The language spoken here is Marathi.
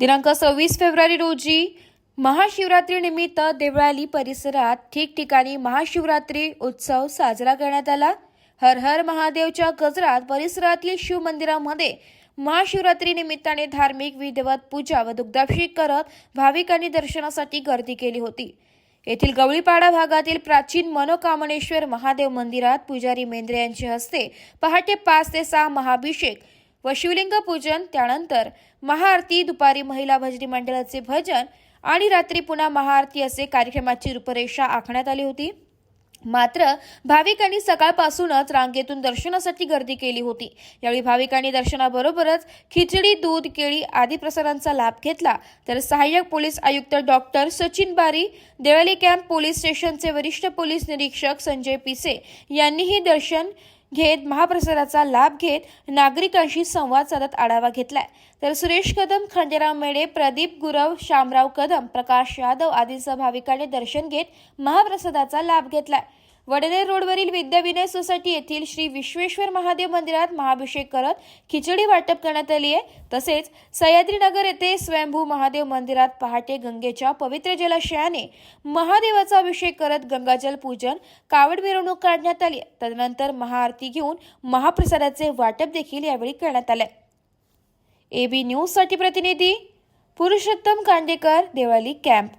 दिनांक सव्वीस फेब्रुवारी रोजी महाशिवरात्रीनिमित्त देवळाली परिसरात ठिकठिकाणी महाशिवरात्री उत्सव साजरा करण्यात आला. हर हर महादेवच्या गजरात परिसरातील शिवमंदिरामध्ये महाशिवरात्री निमित्ताने धार्मिक विधिवत पूजा व दुग्धाभिषेक करत भाविकांनी दर्शनासाठी गर्दी केली होती. येथील गवळीपाडा भागातील प्राचीन मनोकामनेश्वर महादेव मंदिरात पुजारी मेंद्रे यांच्या हस्ते पहाटे पाच ते सहा महाभिषेक व शिवलिंग पूजन त्यानंतर महाआरती दुपारी महिला भजनी मंडळाचे भजन आणि रात्री पुन्हा महाआरती असे कार्यक्रमाची रूपरेषा आखण्यात आली होती. मात्र भाविकांनी सकाळपासूनच रांगेतून दर्शनासाठी गर्दी केली होती. यावेळी भाविकांनी दर्शनाबरोबरच खिचडी दूध केळी आदी प्रसारांचा लाभ घेतला. तर सहाय्यक पोलीस आयुक्त डॉक्टर सचिन बारी देवली कॅम्प पोलीस स्टेशनचे वरिष्ठ पोलीस निरीक्षक संजय पिसे यांनीही दर्शन घेत महाप्रसादाचा लाभ घेत नागरिकांशी संवाद साधत आढावा घेतलाय. तर सुरेश कदम खंडेराव मेडे प्रदीप गुरव शामराव कदम प्रकाश यादव आदींसह भाविकांनी दर्शन घेत महाप्रसादाचा लाभ घेतलाय. वडनेर रोडवरील विद्याविनय सोसायटी येथील श्री विश्वेश्वर महादेव मंदिरात महाभिषेक करत खिचडी वाटप करण्यात आली आहे. तसेच सह्याद्रीनगर येथे स्वयंभू महादेव मंदिरात पहाटे गंगेच्या पवित्र जलाशयाने महादेवाचा अभिषेक करत गंगाजल पूजन कावड मिरवणूक काढण्यात आली तदनंतर महाआरती घेऊन महाप्रसादाचे वाटप देखील यावेळी करण्यात आले एबी न्यूजसाठी प्रतिनिधी पुरुषोत्तम कांडेकर देवाली कॅम्प.